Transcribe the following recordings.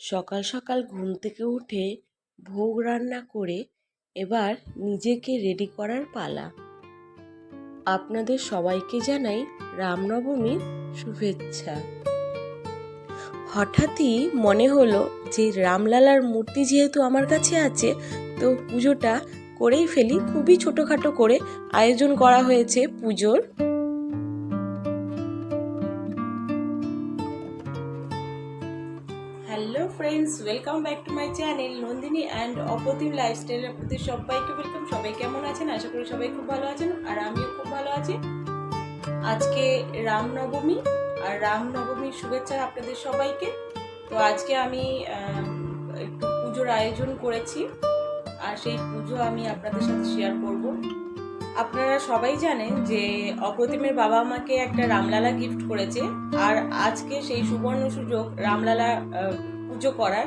সকাল সকাল ঘুম থেকে উঠে ভোগ রান্না করে এবার নিজেকে রেডি করার পালা। আপনাদের সবাইকে জানাই রামনবমীর শুভেচ্ছা। হঠাৎই মনে হলো যে রামলালার মূর্তি যেহেতু আমার কাছে আছে, তো পুজোটা করেই ফেলি। খুবই ছোটোখাটো করে আয়োজন করা হয়েছে পুজোর। Friends welcome back to my channel Nandini and Aprotim লাইফস্টাইলের প্রতি সবাইকে ওয়েলকাম সবাই কেমন আছেন? আশা করি সবাই খুব ভালো আছেন আর আমিও খুব ভালো আছি। আজকে রামনবমী আর রামনবমীর শুভেচ্ছা আপনাদের সবাইকে। তো আজকে আমি একটু পুজোর আয়োজন করেছি আর সেই পুজো আমি আপনাদের সাথে শেয়ার করব। আপনারা সবাই জানেন যে অপ্রতিমের বাবা আমাকে একটা রামলালা গিফট করেছে আর আজকে সেই সুবর্ণ সুযোগ রামলালা পুজো করার।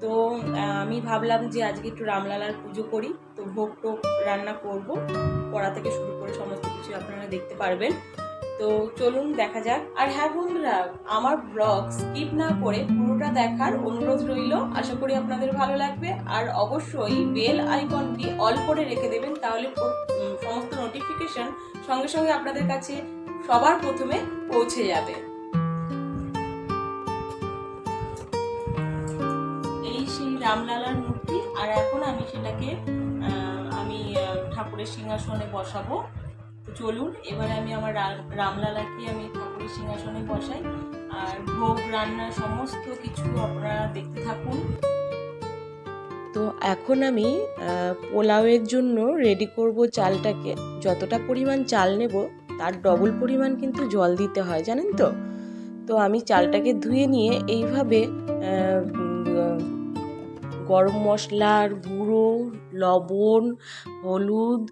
তো আমি ভাবলাম যে আজকে একটু রামলালার পুজো করি। তো ভোগ টোগ রান্না করব। কড়া থেকে শুরু করে সমস্ত কিছু আপনারা দেখতে পারবেন। তো চলুন দেখা যাক। আর হ্যাঁ বন্ধুরা, আমার ব্লগ স্কিপ না করে পুরোটা দেখার অনুরোধ রইল। আশা করি আপনাদের ভালো লাগবে। আর অবশ্যই বেল আইকনটি অল করে রেখে দেবেন। তাহলে সমস্ত নোটিফিকেশন সঙ্গে সঙ্গে আপনাদের কাছে সবার প্রথমে পৌঁছে যাবে। রামলালার মূর্তি, আর এখন আমি সেটাকে আমি ঠাকুরের সিংহাসনে বসাবো। চলুন, এবারে আমি আমার রামলালাকে আমি ঠাকুরের সিংহাসনে বসাই। আর ভোগ, রান্না, সমস্ত কিছু আপনারা দেখতে থাকুন। তো এখন আমি পোলাওয়ের জন্য রেডি করব চালটাকে। যতটা পরিমাণ চাল নেব, তার ডবল পরিমাণ কিন্তু জল দিতে হয়, জানেন তো? তো আমি চালটাকে ধুয়ে নিয়ে এইভাবে গরম মশলার গুঁড়ো, লবণ, হলুদ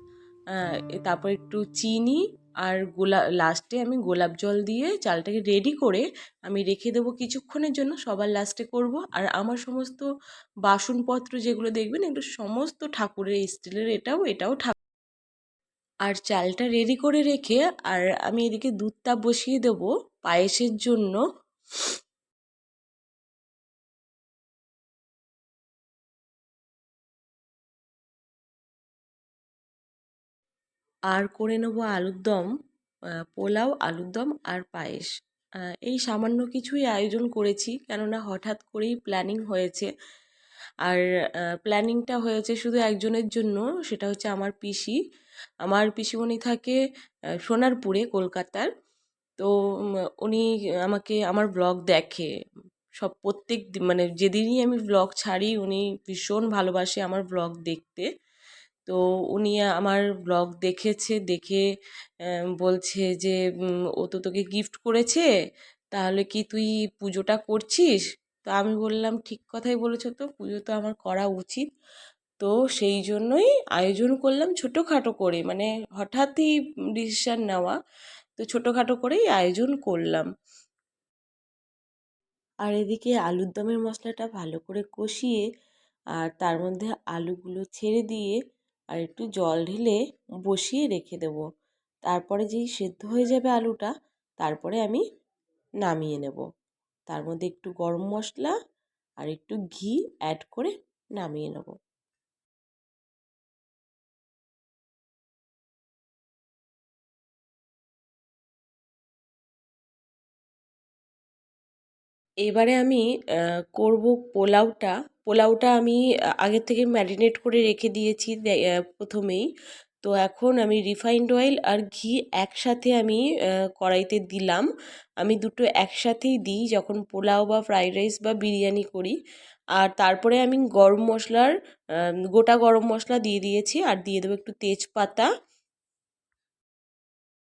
তারপর একটু চিনি আর গোলা লাস্টে আমি গোলাপ জল দিয়ে চালটাকে রেডি করে আমি রেখে দেবো কিছুক্ষণের জন্য, সবার লাস্টে করব। আর আমার সমস্ত বাসনপত্র যেগুলো দেখবেন, এগুলো সমস্ত ঠাকুরের স্টিলের, এটাও এটাও ঠাকুর আর চালটা রেডি করে রেখে, আর আমি এদিকে দুধটা বসিয়ে দেবো পায়েসের জন্য। আর করে নেব আলুর দম পোলাও, আলুর দম আর পায়েস। এই সামান্য কিছুই আয়োজন করেছি, কেননা হঠাৎ করেই প্ল্যানিং হয়েছে। আর প্ল্যানিংটা হয়েছে শুধু একজনের জন্য, সেটা হচ্ছে আমার পিসি। আমার পিসিমণি থাকে সোনারপুরে, কলকাতার। তো উনি আমাকে, আমার ব্লগ দেখে। সব প্রত্যেক মানে যেদিনই আমি ব্লগ ছাড়ি, উনি ভীষণ ভালোবাসে আমার ব্লগ দেখতে। তো উনি আমার ব্লগ দেখেছে, দেখে বলছে যে ও তো তোকে গিফট করেছে, তাহলে কি তুই পুজোটা করছিস? তো আমি বললাম, ঠিক কথাই বলেছ তো, পুজো তো আমার করা উচিত। তো সেই জন্যই আয়োজন করলাম ছোটোখাটো করে মানে হঠাৎই ডিসিশান নেওয়া, তো ছোটোখাটো করেই আয়োজন করলাম। আর এদিকে আলুর দমের মশলাটা ভালো করে কষিয়ে, আর তার মধ্যে আলুগুলো ছেড়ে দিয়ে আর একটু জল ঢেলে বসিয়ে রেখে দেব। তারপরে যেই সেদ্ধ হয়ে যাবে আলুটা, তারপরে আমি নামিয়ে নেব। তার মধ্যে একটু গরম মশলা আর একটু ঘি অ্যাড করে নামিয়ে নেব। এবারে আমি করব পোলাওটা পোলাওটা আমি আগের থেকে ম্যারিনেট করে রেখে দিয়েছি প্রথমেই। তো এখন আমি রিফাইন্ড অয়েল আর ঘি একসাথে আমি কড়াইতে দিলাম। আমি দুটো একসাথেই দিই যখন পোলাও বা ফ্রাইড রাইস বা বিরিয়ানি করি। আর তারপরে আমি গরম মশলার গোটা গরম মশলা দিয়ে দিয়েছি। আর দিয়ে দেবো একটু তেজপাতা।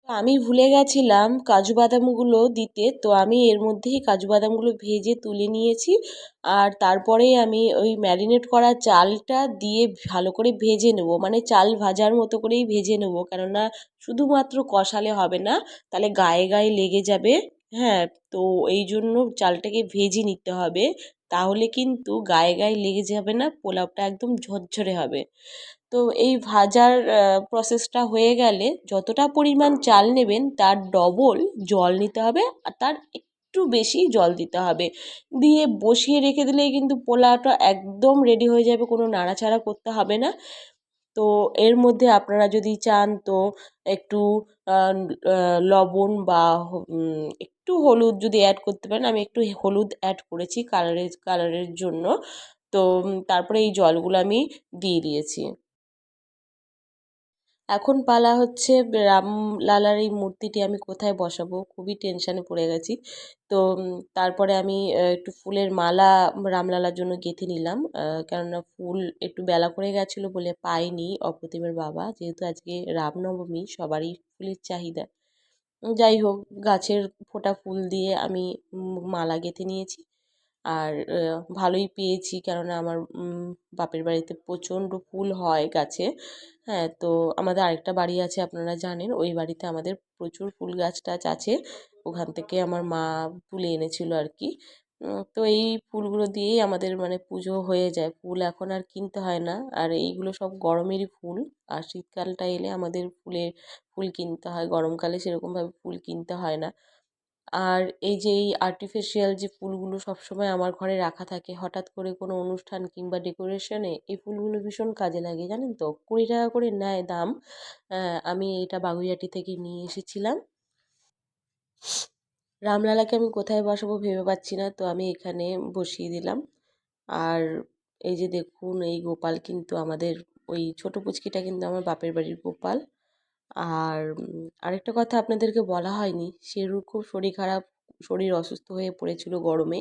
আমি ভুলে গেছিলাম কাজু বাদামগুলো দিতে। তো আমি এর মধ্যেই কাজু বাদামগুলো ভেজে তুলে নিয়েছি। আর তারপরে আমি ওই ম্যারিনেট করা চালটা দিয়ে ভালো করে ভেজে নেব। মানে চাল ভাজার মতো করেই ভেজে নেব। কেননা শুধুমাত্র কষালে হবে না, তাহলে গায়ে গায়ে লেগে যাবে। হ্যাঁ তো এই জন্য চালটাকে ভেজে নিতে হবে। তাহলে কিন্তু গায়ে গায়ে লেগে যাবে না, পোলাওটা একদম ঝরঝরে হবে। তো এই ভাজার প্রসেসটা হয়ে গেলে যতটা পরিমাণ চাল নেবেন, তার ডবল জল নিতে হবে আর তার একটু বেশি জল দিতে হবে। দিয়ে বসিয়ে রেখে দিলেই কিন্তু পোলাওটা একদম রেডি হয়ে যাবে, কোনো নাড়াচাড়া করতে হবে না। তো এর মধ্যে আপনারা যদি চান তো একটু লবণ বা একটু হলুদ যদি অ্যাড করতে পারেন, আমি একটু হলুদ অ্যাড করেছি কালারের কালারের জন্য। তো তারপরে এই জলগুলো আমি দিয়ে দিয়েছি। এখন পালা হচ্ছে রামলালার এই মূর্তিটি আমি কোথায় বসাবো? খুবই টেনশানে পড়ে গেছি। তো তারপরে আমি একটু ফুলের মালা রামলালার জন্য গেঁথে নিলাম। কেননা ফুল একটু বেলা করে গেছিল বলে পাইনি অপ্রতিমের বাবা। যেহেতু আজকে রামনবমী, সবারই ফুলের চাহিদা। যাই হোক, গাছের ফোটা ফুল দিয়ে আমি মালা গেঁথে নিয়েছি। আর ভালোই পেয়েছি। কেননা আমার বাপের বাড়িতে প্রচণ্ড ফুল হয় গাছে। হ্যাঁ তো আমাদের আরেকটা বাড়ি আছে, আপনারা জানেন। ওই বাড়িতে আমাদের প্রচুর ফুল গাছ টাছ আছে। ওখান থেকে আমার মা তুলে এনেছিল আর কি তো এই ফুলগুলো দিয়েই আমাদের মানে পুজো হয়ে যায়। ফুল এখন আর কিনতে হয় না। আর এইগুলো সব গরমেরই ফুল। আর শীতকালটা এলে আমাদের ফুলের ফুল কিনতে হয়। গরমকালে সেরকমভাবে ফুল কিনতে হয় না। আর এই যে এই আর্টিফিশিয়াল যে ফুলগুলো সবসময় আমার ঘরে রাখা থাকে, হঠাৎ করে কোনো অনুষ্ঠান কিংবা ডেকোরেশনে এই ফুলগুলো ভীষণ কাজে লাগে, জানেন তো? কুড়ি টাকা করে নেয় দাম। আমি এটা বাগুইয়াটি থেকে নিয়ে এসেছিলাম। রামলালাকে আমি কোথায় বসাবো ভেবে পাচ্ছি না, তো আমি এখানে বসিয়ে দিলাম। আর এই যে দেখুন, এই গোপাল কিন্তু আমাদের ওই ছোট পুচকিটা কিন্তু আমার বাপের বাড়ির গোপাল। আর আরেকটা কথা আপনাদেরকে বলা হয়নি শেরুর খুব শরীর খারাপ, শরীর অসুস্থ হয়ে পড়েছিল গরমে,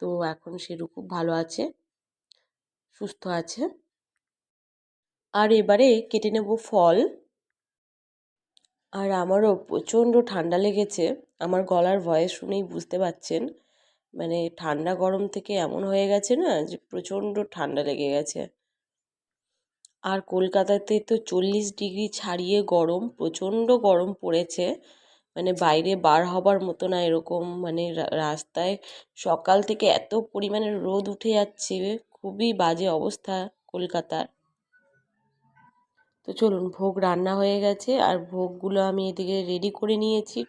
তো এখন শেরু খুব ভালো আছে, সুস্থ আছে। আর এবারে কেটে নেব ফল। আর আমারও প্রচণ্ড ঠান্ডা লেগেছে, আমার গলার ভয়েস শুনেই বুঝতে পারছেন মানে ঠান্ডা গরম থেকে এমন হয়ে গেছে না যে প্রচণ্ড ঠান্ডা লেগে গেছে। আর কলকাতাতে তো চল্লিশ ডিগ্রি ছাড়িয়ে গরম, প্রচণ্ড গরম পড়েছে। মানে বাইরে বার হবার মতো না এরকম মানে রাস্তায় সকাল থেকে এত পরিমাণে রোদ উঠে যাচ্ছে, খুবই বাজে অবস্থা কলকাতার। তো চলুন, ভোগ রান্না হয়ে গেছে আর ভোগগুলো আমি এদিকে রেডি করে নিয়েছি।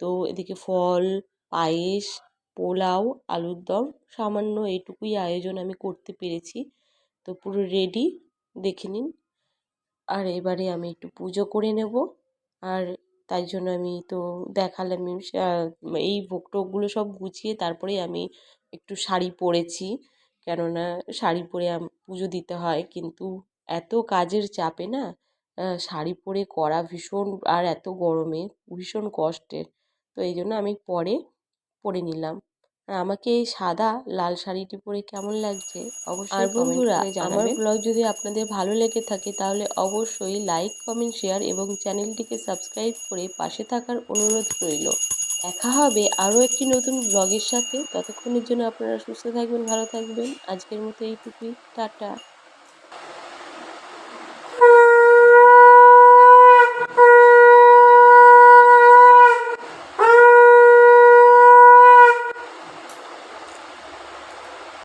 তো এদিকে ফল, পায়েস, পোলাও, আলুর দম, সামান্য এইটুকুই আয়োজন আমি করতে পেরেছি। তো পুরো রেডি দেখে নিন। আর এবারে আমি একটু পুজো করে নেব। আর তাই জন্য আমি তো দেখালাম এই ভোগ টোগগুলো সব গুছিয়ে তারপরেই আমি একটু শাড়ি পরেছি। কেননা শাড়ি পরে পুজো দিতে হয়। কিন্তু এত কাজের চাপে না শাড়ি পরে করা ভীষণ আর এত গরমে, ভীষণ কষ্টের। তো এই জন্য আমি পরে পরে নিলাম। আর আমাকে এই সাদা লাল শাড়িটি পরে কেমন লাগছে অবশ্যই আর বন্ধুরা আমার ব্লগ যদি আপনাদের ভালো লেগে থাকে তাহলে অবশ্যই লাইক কমেন্ট শেয়ার এবং চ্যানেলটিকে সাবস্ক্রাইব করে পাশে থাকার অনুরোধ রইল। দেখা হবে আরও একটি নতুন ব্লগের সাথে। ততক্ষণের জন্য আপনারা সুস্থ থাকবেন ভালো থাকবেন। আজকের মতো এইটুকুই। টাটা।